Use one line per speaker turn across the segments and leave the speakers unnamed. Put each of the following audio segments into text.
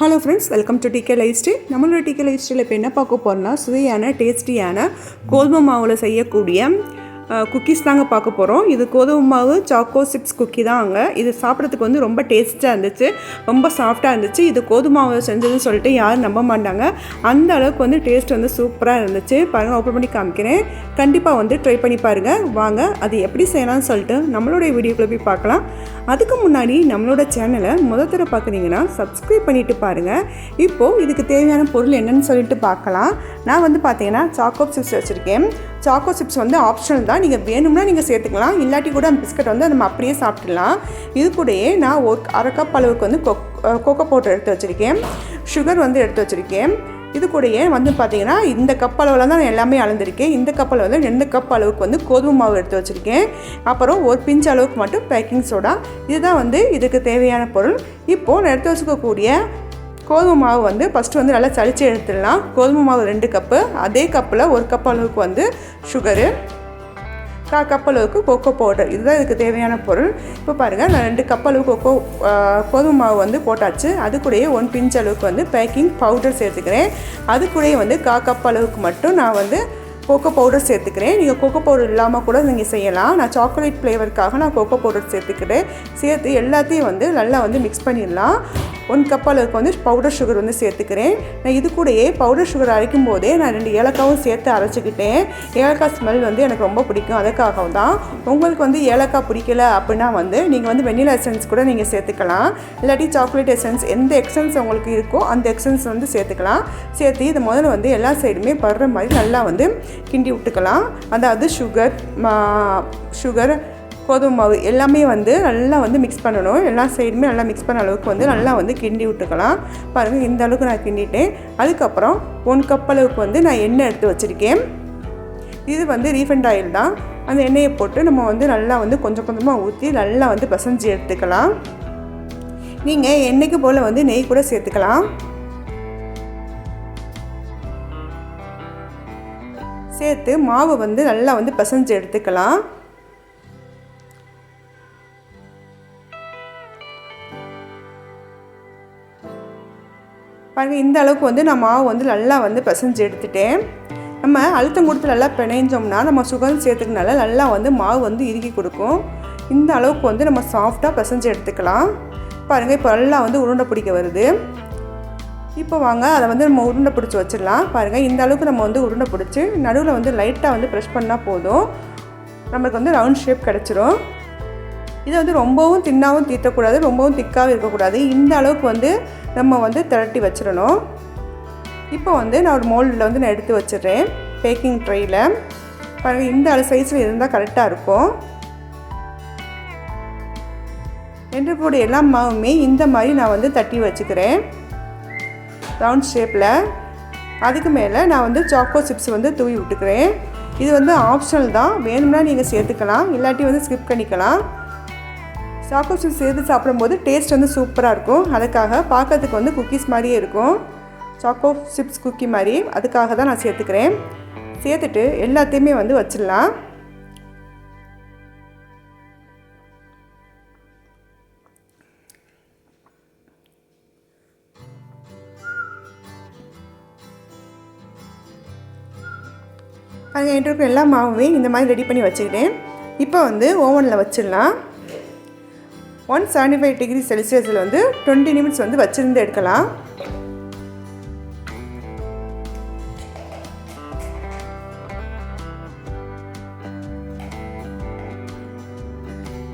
Hello friends welcome to DK life style நம்மளோட decay life ஸ்டைலில் இப்போ என்ன பார்க்க போகிறோம்னா சுவையான டேஸ்டியான கோதுமை மாவில் செய்யக்கூடிய குக்கீஸ் தாங்க பார்க்க போகிறோம் இது கோதுமை மாவு சாக்கோ சிப்ஸ் குக்கி தான் அங்கே. இது சாப்பிட்றதுக்கு வந்து ரொம்ப டேஸ்ட்டாக இருந்துச்சு. ரொம்ப சாஃப்டாக இருந்துச்சு. இது கோதுமை மாவு செஞ்சதுன்னு சொல்லிட்டு யாரும் நம்ப மாட்டாங்க. அந்த அளவுக்கு வந்து டேஸ்ட் வந்து சூப்பராக இருந்துச்சு. பாருங்கள் ஓப்பன் பண்ணி காமிக்கிறேன். கண்டிப்பாக வந்து ட்ரை பண்ணி பாருங்கள் வாங்க அது எப்படி செய்யலாம்னு சொல்லிட்டு நம்மளுடைய வீடியோக்குள்ளே போய் பார்க்கலாம். அதுக்கு முன்னாடி நம்மளோட சேனலை முதல் தடவை பார்க்குறீங்கன்னா சப்ஸ்கிரைப் பண்ணிவிட்டு பாருங்கள் இப்போது இதுக்கு தேவையான பொருள் என்னென்னு சொல்லிட்டு பார்க்கலாம். நான் வந்து பார்த்தீங்கன்னா சாக்கோ சிப்ஸ் வச்சுருக்கேன். சாக்கோ சிப்ஸ் வந்து ஆப்ஷனல் தான். நீங்கள் வேணும்னா நீங்கள் சேர்த்துக்கலாம். இல்லாட்டி கூட அந்த பிஸ்கட் வந்து நம்ம அப்படியே சாப்பிட்லாம் இது கூடயே நான் ஒரு அரை கப் அளவுக்கு வந்து கொக் கோகோ பவுடர் எடுத்து வச்சுருக்கேன். சுகர் வந்து எடுத்து வச்சுருக்கேன். இது கூடயே வந்து பார்த்தீங்கன்னா இந்த கப் அளவில் தான் நான் எல்லாமே அளந்திருக்கேன். இந்த கப்பில் வந்து ரெண்டு கப் அளவுக்கு வந்து கோதுமை மாவு எடுத்து வச்சுருக்கேன். அப்புறம் ஒரு பிஞ்ச் அளவுக்கு மட்டும் பேக்கிங் சோடா இதுதான் வந்து இதுக்கு தேவையான பொருள். இப்போது நான் எடுத்து வச்சுக்கக்கூடிய கோதுமை மாவு வந்து ஃபஸ்ட்டு வந்து நல்லா சளிச்சு எடுத்துடலாம். கோதுமை மாவு ரெண்டு கப்பு அதே கப்பில் ஒரு கப் அளவுக்கு வந்து சுகரு கா கப் அளவுக்கு கொக்கோ பவுடர் இதுதான் இதுக்கு தேவையான பொருள். இப்போ பாருங்கள் நான் ரெண்டு கப் அளவு கொக்கோ கோதுமை மாவு வந்து போட்டாச்சு. அது கூடயே ஒன் பிஞ்ச் அளவுக்கு வந்து பேக்கிங் பவுடர் சேர்த்துக்கிறேன். அது கூடயே வந்து கா கப் அளவுக்கு மட்டும் நான் வந்து கோகோ பவுடர் சேர்த்துக்கிறேன். நீங்கள் கோகோ பவுடர் இல்லாமல் கூட நீங்கள் செய்யலாம். நான் சாக்லேட் ஃப்ளேவருக்காக நான் கோகோ பவுடர் சேர்த்துக்கிறேன் சேர்த்து எல்லாத்தையும் வந்து நல்லா வந்து மிக்ஸ் பண்ணிடலாம். ஒன் கப் அளவுக்கு வந்து பவுடர் சுகர் வந்து சேர்த்துக்கிறேன். நான் இது கூடயே பவுடர் சுகர் அரைக்கும் போதே நான் ரெண்டு ஏலக்காவும் சேர்த்து அரைச்சிக்கிட்டேன். ஏலக்காய் ஸ்மெல் வந்து எனக்கு ரொம்ப பிடிக்கும். அதுக்காக தான். உங்களுக்கு வந்து ஏலக்காய் பிடிக்கல அப்படின்னா வந்து நீங்கள் வந்து வெண்ணிலா எசன்ஸ் கூட நீங்கள் சேர்த்துக்கலாம். இல்லாட்டி சாக்லேட் எசன்ஸ் எந்த எக்ஸன்ஸ் உங்களுக்கு இருக்கோ அந்த எக்ஸன்ஸ் வந்து சேர்த்துக்கலாம். சேர்த்து இதை முதல்ல வந்து எல்லா சைடுமே படுற மாதிரி நல்லா வந்து கிண்டி விட்டுக்கலாம். அதாவது சுகர் சுகர் கோதுமை மாவு எல்லாமே வந்து நல்லா வந்து மிக்ஸ் பண்ணணும். எல்லா சைடுமே நல்லா மிக்ஸ் பண்ண அளவுக்கு வந்து நல்லா வந்து கிண்டி விட்டுக்கலாம். பாருங்கள் இந்த அளவுக்கு நான் கிண்டிட்டேன். அதுக்கப்புறம் ஒன் கப் அளவுக்கு வந்து நான் எண்ணெய் எடுத்து வச்சுருக்கேன். இது வந்து ரீஃபண்ட் ஆயில் தான். அந்த எண்ணெயை போட்டு நம்ம வந்து நல்லா வந்து கொஞ்சம் கொஞ்சமாக ஊற்றி நல்லா வந்து பசஞ்சு எடுத்துக்கலாம். நீங்கள் எண்ணெய்க்கு போல் வந்து நெய் கூட சேர்த்துக்கலாம். சேர்த்து மாவு வந்து நல்லா வந்து பசஞ்சு எடுத்துக்கலாம். பாருங்கள் இந்த அளவுக்கு வந்து நான் மாவு வந்து நல்லா வந்து பிசைஞ்சு எடுத்துட்டேன். நம்ம அழுத்தம் கொடுத்து நல்லா பிணைஞ்சோம்னா நம்ம சுகர் சேர்த்துக்கனால நல்லா வந்து மாவு வந்து இறுக்கி கொடுக்கும். இந்த அளவுக்கு வந்து நம்ம சாஃப்டாக பிசைஞ்சு எடுத்துக்கலாம். பாருங்கள் இப்போ நல்லா வந்து உருண்டை பிடிக்க வருது. இப்போ வாங்க அதை வந்து நம்ம உருண்டை பிடிச்சி வச்சிடலாம். பாருங்கள் இந்த அளவுக்கு நம்ம வந்து உருண்டை பிடிச்சி நடுவில் வந்து லைட்டாக வந்து ப்ரெஷ் பண்ணால் போதும். நம்மளுக்கு வந்து ரவுண்ட் ஷேப் கிடச்சிரும். இதை வந்து ரொம்பவும் தின்னாகவும் தீட்டக்கூடாது ரொம்பவும் திக்காகவும் இருக்கக்கூடாது. இந்த அளவுக்கு வந்து நம்ம வந்து திரட்டி வச்சிடணும். இப்போ வந்து நான் ஒரு மோல்டில் வந்து நான் எடுத்து வச்சிடுறேன் பேக்கிங் ட்ரையில் பாருங்கள் இந்த அளவு சைஸில் இருந்தால் கரெக்டாக இருக்கும். என்று எல்லா மாவுமே இந்த மாதிரி நான் வந்து தட்டி வச்சுக்கிறேன். ரவுண்ட் ஷேப்பில் அதுக்கு மேலே நான் வந்து சாக்கோ சிப்ஸ் வந்து தூவி விட்டுக்கிறேன். இது வந்து ஆப்ஷனல் தான். வேணும்னா நீங்கள் சேர்த்துக்கலாம். இல்லாட்டி வந்து ஸ்கிப் பண்ணிக்கலாம். சாக்கோ சிப்ஸ் சேர்த்து சாப்பிடும்போது டேஸ்ட் வந்து சூப்பராக இருக்கும். அதுக்காக பார்க்கறதுக்கு வந்து குக்கீஸ் மாதிரியே இருக்கும். சாக்கோ சிப்ஸ் குக்கி மாதிரி. அதுக்காக தான் நான் சேர்த்துக்கிறேன். சேர்த்துட்டு எல்லாத்தையுமே வந்து வச்சிடலாம். அது என்கிட்ட எல்லா மாவுமே இந்த மாதிரி ரெடி பண்ணி வச்சுக்கிட்டேன். இப்போ வந்து ஓவனில் வச்சிடலாம். ஒன் செவன்டி ஃபைவ் டிகிரி செல்சியஸில் வந்து டுவெண்ட்டி நிமிட்ஸ் வந்து வச்சுருந்து எடுக்கலாம்.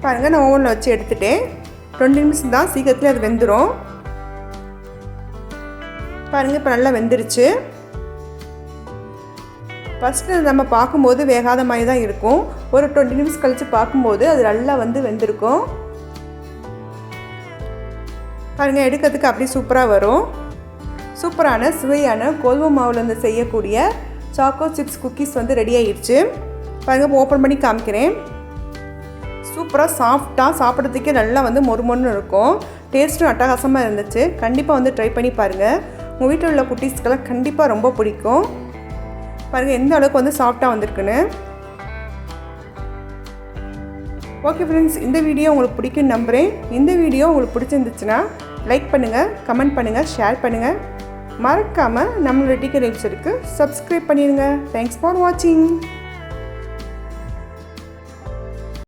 பாருங்கள் நான் ஓவனில் வச்சு எடுத்துட்டேன். டுவெண்ட்டி நிமிஷம் தான் சீக்கிரத்தில் அது வெந்துடும் பாருங்கள் இப்போ நல்லா வெந்துருச்சு. ஃபஸ்ட்டு நம்ம பார்க்கும்போது வேகாத மாதிரி தான் இருக்கும். ஒரு டுவெண்ட்டி நிமிஷம் கழித்து பார்க்கும்போது அது நல்லா வந்து வெந்திருக்கும். பாருங்கள் எடுக்கிறதுக்கு அப்படி சூப்பராக வரும். சூப்பரான சுவையான கோதுமை மாவுலேருந்து செய்யக்கூடிய சாக்கோ சிப்ஸ் குக்கீஸ் வந்து ரெடி ஆயிடுச்சு. பாருங்கள் ஓப்பன் பண்ணி காமிக்கிறேன். சூப்பராக சாஃப்டாக சாப்பிட்றதுக்கே நல்லா வந்து மொறுமொன்னு இருக்கும். டேஸ்ட்டும் அட்டகாசமாக இருந்துச்சு. கண்டிப்பாக வந்து ட்ரை பண்ணி பாருங்கள் உங்கள் வீட்டில் உள்ள குட்டீஸ்க்கெல்லாம் கண்டிப்பாக ரொம்ப பிடிக்கும். பாருங்கள் எந்த அளவுக்கு வந்து சாஃப்டாக வந்திருக்குன்னு. ஓகே ஃப்ரெண்ட்ஸ் இந்த வீடியோ உங்களுக்கு பிடிக்கும்னு நம்புகிறேன் இந்த வீடியோ உங்களுக்கு பிடிச்சிருந்துச்சுன்னா லைக் பண்ணுங்கள் கமெண்ட் பண்ணுங்கள் ஷேர் பண்ணுங்கள் மறக்காமல் நம்மளோட டிக்கெட் வெப்சைட்டுக்கு சப்ஸ்கிரைப் பண்ணிடுங்க தேங்க்ஸ் ஃபார் வாட்சிங்